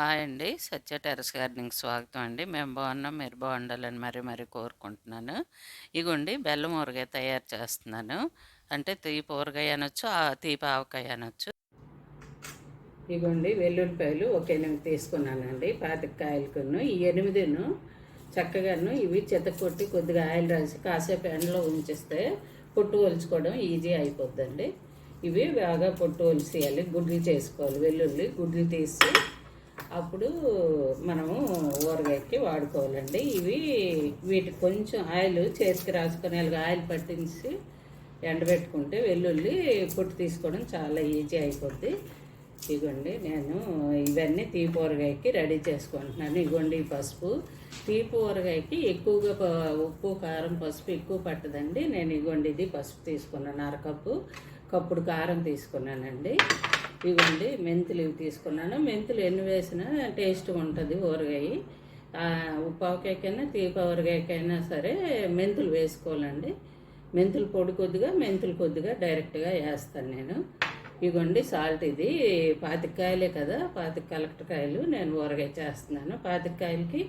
Hi అండి. సత్య terrace gardening స్వాగతం అండి. మేము బాగున్నాం మీరు బాగుండాలని మరీ మరీ కోరుకుంటున్నాను. ఇగోండి బెల్లం ఊరగాయ తయారు చేస్తున్నాను. అంటే తీపి ఊరగాయ అనొచ్చు ఆ తీపి ఆవకాయ అనొచ్చు. ఇగోండి వెల్లుల్లిపాయలు ఒక ఎనిమిది తీసుకున్నానండి. పాతికాయలకును ఈ ఎనిమిదిను చక్కగాను ఇవి చెత్తకొట్టి కొద్దిగా ఆయిల్ రాసి కాసేపు ఎండలో ఉంచిస్తే పొట్టు ఒలుచుకోవడం ఈజీ అయిపోద్దండి. ఇవి బాగా పొట్టు ఒలిసేయాలి గుడ్లు చేసుకోవాలి వెల్లుల్లి గుడ్లు తీసి అప్పుడు మనము ఊరగాయకి వాడుకోవాలండి. ఇవి వీటికి కొంచెం ఆయిల్ చేతికి రాసుకొని ఆయిల్ పట్టించి ఎండబెట్టుకుంటే వెల్లుల్లి పొట్టు తీసుకోవడం చాలా ఈజీ అయిపోద్ది. ఇగోండి నేను ఇవన్నీ తీపి ఊరగాయకి రెడీ చేసుకుంటున్నాను. ఇగోండి ఈ పసుపు. తీపి ఊరగాయకి ఎక్కువగా ఉప్పు కారం పసుపు ఎక్కువ పట్టదండి. నేను ఇగోండి ఇది పసుపు తీసుకున్నాను అరకప్పు. కప్పుడు కారం తీసుకున్నానండి. ఇవ్వండి మెంతులు ఇవి తీసుకున్నాను. మెంతులు ఎన్ని వేసినా టేస్ట్ ఉంటుంది ఊరగాయ. ఉప్పావకాయకైనా తీపి ఊరగాయకైనా సరే మెంతులు వేసుకోవాలండి. మెంతులు పొడి కొద్దిగా మెంతులు కొద్దిగా డైరెక్ట్గా వేస్తాను నేను. ఇగోండి సాల్ట్ ఇది. పాతికాయలే కదా పాతిక కలెక్టకాయలు నేను ఊరగాయ చేస్తున్నాను. పాతికాయలకి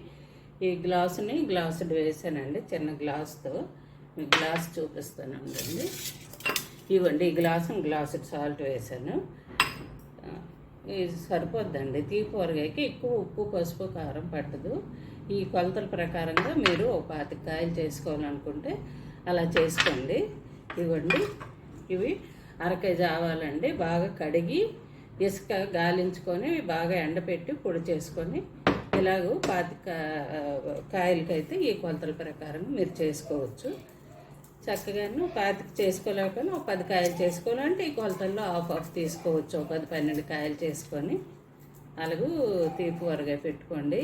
ఈ గ్లాసుని గ్లాసు వేసానండి చిన్న గ్లాసుతో. మీ గ్లాస్ చూపిస్తాను అండి ఇవ్వండి ఈ గ్లాసు గ్లాసు సాల్ట్ వేసాను. సరిపోద్దండి. తీపి ఊరగాయకి ఎక్కువ ఉప్పు పసుపు కారం పట్టదు. ఈ కొలతల ప్రకారంగా మీరు ఒక పాతిక కాయలు చేసుకోవాలనుకుంటే అలా చేసుకోండి. ఇవ్వండి. ఇవి అరకేజీ ఆవాలండి. బాగా కడిగి ఇసుక గాలించుకొని బాగా ఎండపెట్టి పొడి చేసుకొని ఇలాగూ పాతిక కాయలకైతే ఈ కొలతల ప్రకారం మీరు చేసుకోవచ్చు. చక్కగాను పాతిక చేసుకోలేకపోయినా ఒక పది కాయలు చేసుకోవాలంటే ఈ కొలతల్లో ఆఫ్ ఆఫ్ తీసుకోవచ్చు. ఒక పది పన్నెండు కాయలు చేసుకొని అలాగూ తీపి వరగా పెట్టుకోండి.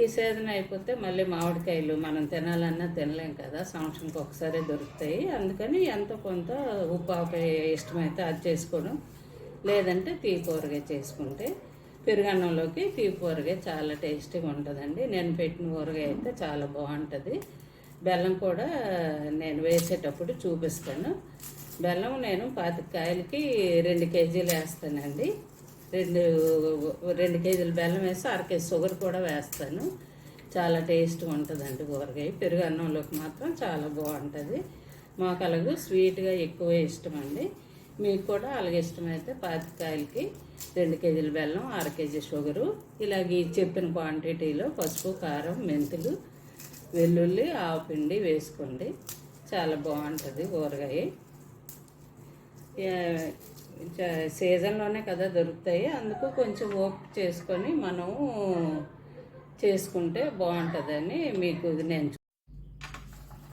ఈ సీజన్ అయిపోతే మళ్ళీ మామిడికాయలు మనం తినాలన్నా తినలేం కదా సంవత్సరంకి ఒకసారి దొరుకుతాయి. అందుకని ఎంత కొంత ఉప్పు ఆవకాయ ఇష్టమైతే అది చేసుకోవడం లేదంటే తీపి ఊరగాయ చేసుకుంటే పెరుగన్నంలోకి తీపి ఊరగాయ చాలా టేస్టీగా ఉంటుందండి. నేను పెట్టిన ఊరగాయ అయితే చాలా బాగుంటుంది. బెల్లం కూడా నేను వేసేటప్పుడు చూపిస్తాను. బెల్లం నేను పాతిక కాయలకి రెండు కేజీలు వేస్తానండి. రెండు రెండు కేజీలు బెల్లం వేసి అర కేజీ షుగర్ కూడా వేస్తాను. చాలా టేస్ట్గా ఉంటుందండి ఊరగాయ పెరుగు అన్నంలోకి మాత్రం చాలా బాగుంటుంది. మాకు అలాగే స్వీట్గా ఎక్కువ ఇష్టం అండి మీకు కూడా అలాగే ఇష్టమైతే పాతికాయలకి రెండు కేజీల బెల్లం అర కేజీ షుగరు. ఇలాగ ఈ చెప్పిన క్వాంటిటీలో పసుపు కారం మెంతులు వెల్లుల్లి ఆవపిండి వేసుకోండి. చాలా బాగుంటుంది ఊరగాయ సీజన్లోనే కదా దొరుకుతాయి. అందుకు కొంచెం ఓపిక చేసుకొని మనము చేసుకుంటే బాగుంటుందని మీకు నేను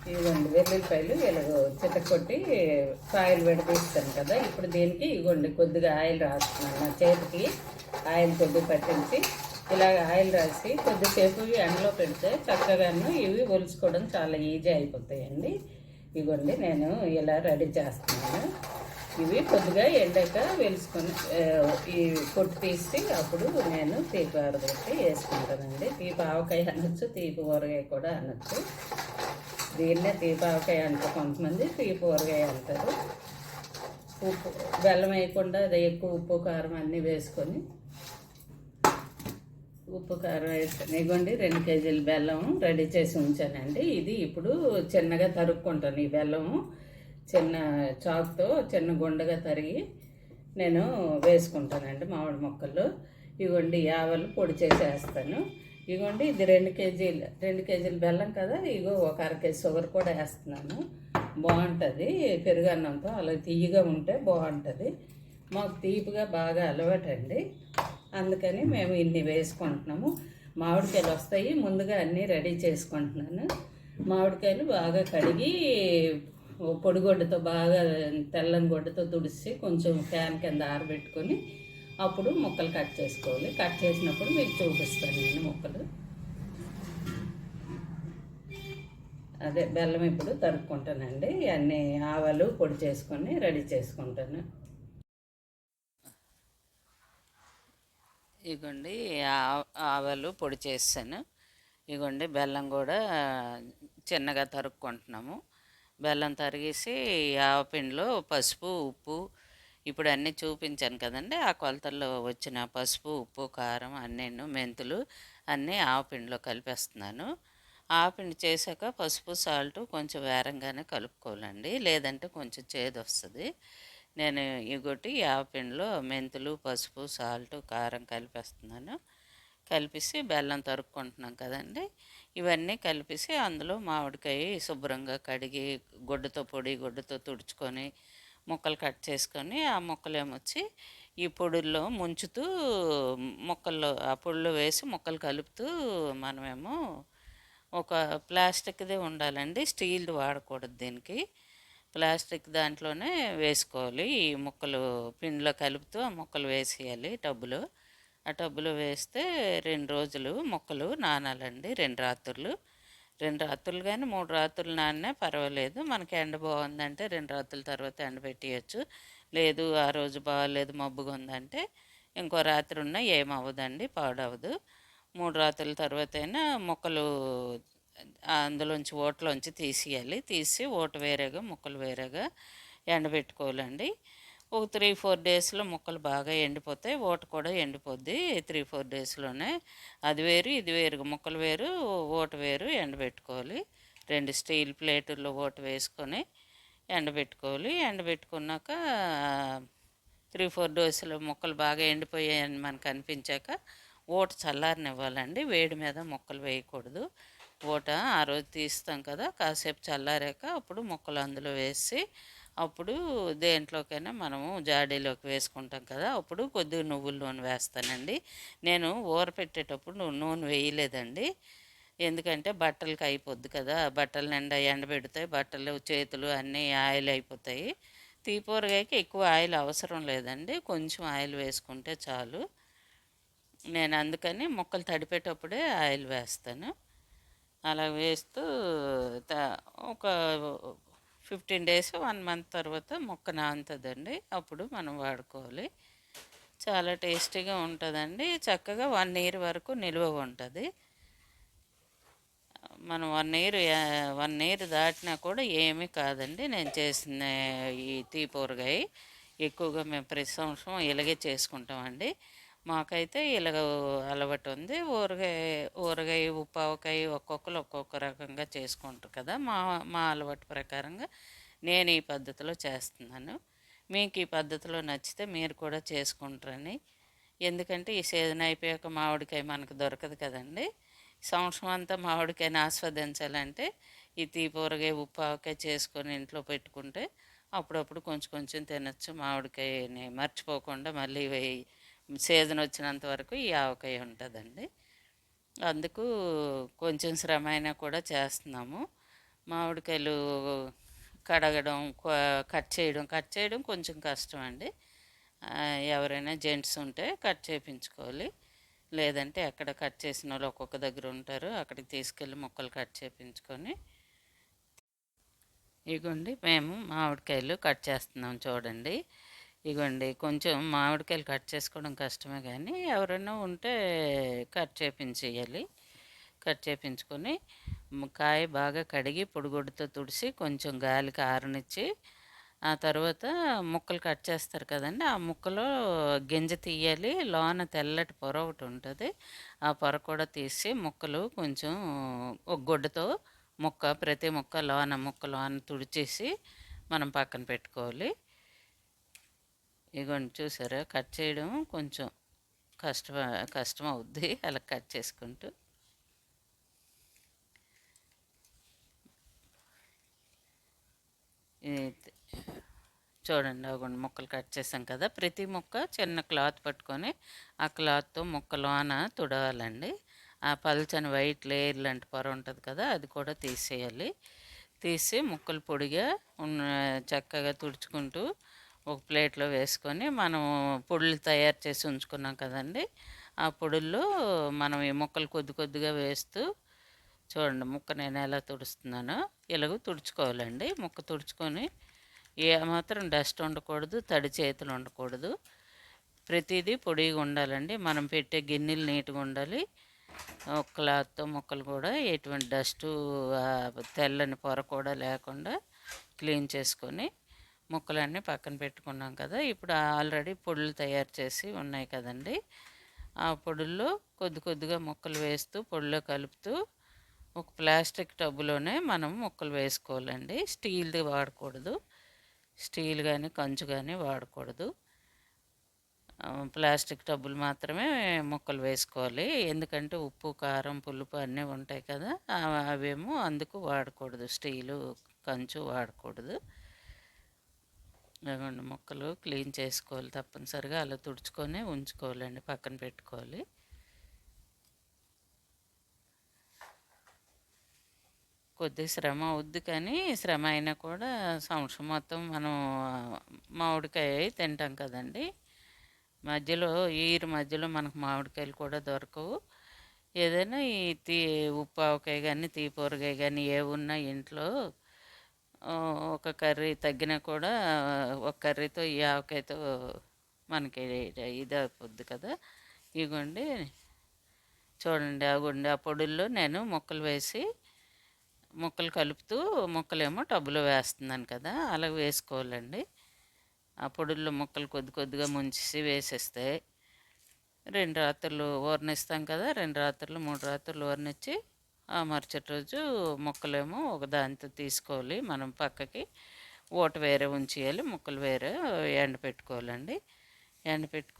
ఇదిగోండి వెల్లుల్లిపాయలు ఇలాగ చితకొట్టి కాయలు విడదీస్తాను కదా. ఇప్పుడు దీనికి ఇగోండి కొద్దిగా ఆయిల్ రాస్తున్నాను. నా చేతికి ఆయిల్ కొద్దిగా పట్టించి ఇలాగ ఆయిల్ రాసి కొద్దిసేపు ఇవి ఎండలో పెడితే చక్కగాను ఇవి ఒలుచుకోవడం చాలా ఈజీ అయిపోతాయండి. ఇవ్వండి నేను ఇలా రెడీ చేస్తున్నాను. ఇవి కొద్దిగా ఎండాక వెలుసుకొని ఈ పొట్టు తీసి అప్పుడు నేను తీపి ఆరబెట్టి వేసుకుంటానండి. తీపి ఆవకాయ అనొచ్చు తీపి ఊరగాయ కూడా అనొచ్చు. దీన్నే తీపి ఆవకాయ అంటారు కొంతమంది తీపి ఊరగాయ అంటారు. ఉప్పు బెల్లం వేయకుండా అది ఎక్కువ ఉప్పు కారం అన్నీ వేసుకొని ఉప్పు కారం వేస్తాను ఇగోండి రెండు కేజీల బెల్లం రెడీ చేసి ఉంచానండి. ఇది ఇప్పుడు చిన్నగా తరుక్కుంటాను ఈ బెల్లము. చిన్న చాకుతో చిన్న గుండగా తరిగి నేను వేసుకుంటానండి మామిడి మొక్కలు ఇగోండి యావలు పొడి చేసి వేస్తాను. ఇగోండి ఇది రెండు కేజీలు రెండు కేజీల బెల్లం కదా ఇగో ఒక అర కేజీ షుగర్ కూడా వేస్తున్నాను. బాగుంటుంది. పెరుగన్నంతో అలా తీయగా ఉంటే బాగుంటుంది. మాకు తీపిగా బాగా అలవాటండి. అందుకని మేము ఇన్ని వేసుకుంటున్నాము. మామిడికాయలు వస్తాయి ముందుగా అన్నీ రెడీ చేసుకుంటున్నాను. మామిడికాయలు బాగా కడిగి పొడిగొడ్డతో బాగా తెల్లని గుడ్డతో తుడిచి కొంచెం ఫ్యాన్ కింద ఆరబెట్టుకొని అప్పుడు ముక్కలు కట్ చేసుకోవాలి. కట్ చేసినప్పుడు మీకు చూపిస్తాను నేను ముక్కలు. అదే బెల్లం ఇప్పుడు తరుక్కుంటానండి. అన్నీ ఆవాలు పొడి చేసుకొని రెడీ చేసుకుంటాను. ఇగోండి ఆ- ఆవాలు పొడి చేసాను ఇగోండి బెల్లం కూడా చిన్నగా తరుక్కుంటున్నాము. బెల్లం తరిగేసి ఆవపిండిలో పసుపు ఉప్పు ఇప్పుడు అన్నీ చూపించాను కదండి. ఆ కొలతల్లో వచ్చిన పసుపు ఉప్పు కారం అన్నీను మెంతులు అన్నీ ఆవపిండిలో కలిపేస్తున్నాను. ఆవపిండి చేశాక పసుపు సాల్ట్ కొంచెం వేరంగానే కలుపుకోవాలండి. లేదంటే కొంచెం చేదు వస్తుంది నేను ఇగొట్టి ఆవపిండిలో మెంతులు పసుపు సాల్ట్ కారం కలిపేస్తున్నాను. కలిపేసి బెల్లం తరుక్కుంటున్నాం కదండి. ఇవన్నీ కలిపేసి అందులో మామిడికాయ శుభ్రంగా కడిగి గుడ్డతో పొడి గుడ్డతో తుడుచుకొని ముక్కలు కట్ చేసుకొని ఆ ముక్కలు ఏమొచ్చి ఈ పొడుల్లో ముంచుతూ ముక్కల్లో ఆ పొడిలో వేసి ముక్కలు కలుపుతూ మనమేమో ఒక ప్లాస్టిక్ది ఉండాలండి. స్టీల్ది వాడకూడదు దీనికి. ప్లాస్టిక్ దాంట్లోనే వేసుకోవాలి. ఈ ముక్కలు పిండిలో కలుపుతూ ఆ ముక్కలు వేసేయాలి టబ్బులో. ఆ టబ్బులో వేస్తే రెండు రోజులు మొక్కలు నానాలండి రెండు రాత్రులు. రెండు రాత్రులు కానీ మూడు రాత్రులు నానినా పర్వాలేదు. మనకి ఎండ బాగుందంటే రెండు రాత్రుల తర్వాత ఎండ పెట్టేయచ్చు. లేదు ఆ రోజు బాగాలేదు మబ్బుగా ఉందంటే ఇంకో రాత్రి ఉన్నా ఏమవ్వదండి పాడవదు మూడు రాత్రుల తర్వాత అయినా మొక్కలు అందులోంచి ఓట్లోంచి తీసేయాలి. తీసి ఓట వేరేగా ముక్కలు వేరేగా ఎండబెట్టుకోవాలండి. ఒక త్రీ ఫోర్ డేస్లో ముక్కలు బాగా ఎండిపోతాయి ఓట కూడా ఎండిపోద్ది. త్రీ ఫోర్ డేస్లోనే అది వేరు ఇది వేరు ముక్కలు వేరు ఓట వేరు ఎండబెట్టుకోవాలి. రెండు స్టీల్ ప్లేటుల్లో ఓట వేసుకొని ఎండబెట్టుకోవాలి. ఎండబెట్టుకున్నాక త్రీ ఫోర్ డేస్లో ముక్కలు బాగా ఎండిపోయాయని మనకు అనిపించాక ఓట చల్లారనివ్వాలండి. వేడి మీద ముక్కలు వేయకూడదు. పూట ఆ రోజు తీస్తాం కదా కాసేపు చల్లారాక అప్పుడు ముక్కలు అందులో వేసి అప్పుడు దేంట్లోకైనా మనము జాడీలోకి వేసుకుంటాం కదా అప్పుడు కొద్దిగా నువ్వుల నూనె వేస్తానండి. నేను ఊర పెట్టేటప్పుడు నూనె వేయలేదండి. ఎందుకంటే బట్టలకి అయిపోద్ది కదా బట్టల నిండా ఎండబెడతాయి బట్టలు చేతులు అన్నీ ఆయిల్ అయిపోతాయి. తీపూరగాయకి ఎక్కువ ఆయిల్ అవసరం లేదండి కొంచెం ఆయిల్ వేసుకుంటే చాలు. నేను అందుకని మొక్కలు తడిపేటప్పుడే ఆయిల్ వేస్తాను. అలా వేస్తూ ఒక ఫిఫ్టీన్ డేస్ వన్ మంత్ తర్వాత మొక్క నానుతుందండి. అప్పుడు మనం వాడుకోవాలి. చాలా టేస్టీగా ఉంటుందండి. చక్కగా వన్ ఇయర్ వరకు నిల్వ ఉంటుంది. మనం వన్ ఇయర్ వన్ ఇయర్ దాటినా కూడా ఏమీ కాదండి. నేను చేసిన ఈ తీపూరగాయ ఎక్కువగా మేము ప్రతి సంవత్సరం ఇలాగే చేసుకుంటామండి. మాకైతే ఇలాగ అలవాటు ఉంది ఊరగాయ ఊరగాయ ఉప్పావకాయ ఒక్కొక్కరు ఒక్కొక్క రకంగా చేసుకుంటారు కదా. మా మా అలవాటు ప్రకారంగా నేను ఈ పద్ధతిలో చేస్తున్నాను. మీకు ఈ పద్ధతిలో నచ్చితే మీరు కూడా చేసుకుంటారని. ఎందుకంటే ఈ సీజన్ అయిపోయాక మామిడికాయ మనకు దొరకదు కదండి. సంవత్సరం అంతా మామిడికాయని ఆస్వాదించాలంటే ఈ తీపూరగాయ ఉప్పావకాయ చేసుకొని ఇంట్లో పెట్టుకుంటే అప్పుడప్పుడు కొంచెం కొంచెం తినచ్చు మామిడికాయని. మర్చిపోకుండా మళ్ళీ సీజన్ వచ్చినంత వరకు ఈ ఆవకాయ ఉంటుందండి. అందుకు కొంచెం శ్రమ అయినా కూడా చేస్తున్నాము. మామిడికాయలు కడగడం కట్ చేయడం కట్ చేయడం కొంచెం కష్టం అండి ఎవరైనా జెంట్స్ ఉంటే కట్ చేయించుకోవాలి లేదంటే ఎక్కడ కట్ చేసిన వాళ్ళు ఒక్కొక్క దగ్గర ఉంటారు అక్కడికి తీసుకెళ్ళి మొక్కలు కట్ చేయించుకొని ఇగోండి మేము మామిడికాయలు కట్ చేస్తున్నాం చూడండి. ఇగోండి కొంచెం మామిడికాయలు కట్ చేసుకోవడం కష్టమే కానీ ఎవరైనా ఉంటే కట్ చేపించేయాలి. కట్ చేపించుకొని కాయ బాగా కడిగి పొడిగొడ్డుతో తుడిసి కొంచెం గాలికి ఆరనిచ్చి ఆ తర్వాత ముక్కలు కట్ చేస్తారు కదండి ఆ ముక్కలో గింజ తీయాలి. లోన తెల్లటి పొర ఒకటి ఉంటుంది ఆ పొర కూడా తీసి ముక్కలు కొంచెం ఒక గుడ్డతో ముక్క ప్రతి ముక్క లోన ముక్క లోన తుడిచేసి మనం పక్కన పెట్టుకోవాలి. ఇగోండి చూసారా కట్ చేయడం కొంచెం కష్టం కష్టం అవుద్ది అలా కట్ చేసుకుంటూ. చూడండి అవ్వండి ముక్కలు కట్ చేసాం కదా. ప్రతి ముక్క చిన్న క్లాత్ పట్టుకొని ఆ క్లాత్తో ముక్క లోన తుడవాలండి. ఆ పల్చని వైట్ లేయర్ లాంటి పొర ఉంటుంది కదా అది కూడా తీసేయాలి. తీసి ముక్కలు పొడిగా ఉన్న చక్కగా తుడుచుకుంటూ ఒక ప్లేట్లో వేసుకొని మనం పొడులు తయారు చేసి ఉంచుకున్నాం కదండి. ఆ పొడుల్లో మనం ఈ ముక్కలు కొద్ది కొద్దిగా వేస్తూ చూడండి ముక్క నేను ఎలా తుడుస్తున్నానో ఇలాగ తుడుచుకోవాలండి. ముక్క తుడుచుకొని ఏమాత్రం డస్ట్ ఉండకూడదు తడి చేతులు ఉండకూడదు. ప్రతిదీ పొడిగా ఉండాలండి. మనం పెట్టే గిన్నెలు నీట్గా ఉండాలి. క్లాత్తో ముక్కలు కూడా ఎటువంటి డస్టు తెల్లని పొర కూడా లేకుండా క్లీన్ చేసుకొని ముక్కలన్నీ పక్కన పెట్టుకున్నాం కదా. ఇప్పుడు ఆల్రెడీ పొడులు తయారు చేసి ఉన్నాయి కదండి. ఆ పొడుల్లో కొద్ది కొద్దిగా ముక్కలు వేస్తూ పొడిలో కలుపుతూ ఒక ప్లాస్టిక్ టబ్బులోనే మనం ముక్కలు వేసుకోవాలండి. స్టీల్ది వాడకూడదు. స్టీల్ కానీ కంచు కానీ వాడకూడదు. ప్లాస్టిక్ టబ్బులు మాత్రమే ముక్కలు వేసుకోవాలి. ఎందుకంటే ఉప్పు కారం పులుపు అన్నీ ఉంటాయి కదా. అవేమో అందుకు వాడకూడదు. స్టీలు కంచు వాడకూడదు. ఇదిగోండి ముక్కలు క్లీన్ చేసుకోవాలి తప్పనిసరిగా. అలా తుడుచుకొని ఉంచుకోవాలండి పక్కన పెట్టుకోవాలి. కొద్ది శ్రమ అవుద్ది కానీ శ్రమ అయినా కూడా సంవత్సరం మొత్తం మనం మామిడికాయ తింటాం కదండి. మధ్యలో ఈరు మధ్యలో మనకు మామిడికాయలు కూడా దొరకవు. ఏదైనా ఈ తీ ఉప్పు ఆవకాయ కానీ తీపూరకాయ కానీ ఏ ఉన్నా ఇంట్లో ఒక కర్రీ తగ్గినా కూడా ఒక కర్రీతో ఈ ఆవకాయతో మనకి ఇది అయిపోద్ది కదా. ఇగోండి చూడండి అగోండి. ఆ పొడుల్లో నేను ముక్కలు వేసి ముక్కలు కలుపుతూ ముక్కలేమో టబ్బులో వేస్తున్నాను కదా అలా వేసుకోవాలండి. ఆ పొడుల్లో ముక్కలు కొద్ది కొద్దిగా ముంచేసి వేసేస్తే రెండు రాత్రులు ఊరనిస్తాం కదా రెండు రాత్రులు మూడు రాత్రులు ఊరనిచ్చి ఆ మరుసటి రోజు ముక్కలేమో ఒక దాంతో తీసుకోవాలి. మనం పక్కకి ఊట వేరే ఉంచేయాలి. ముక్కలు వేరే ఎండ పెట్టుకోవాలండి ఎండ పెట్టుకో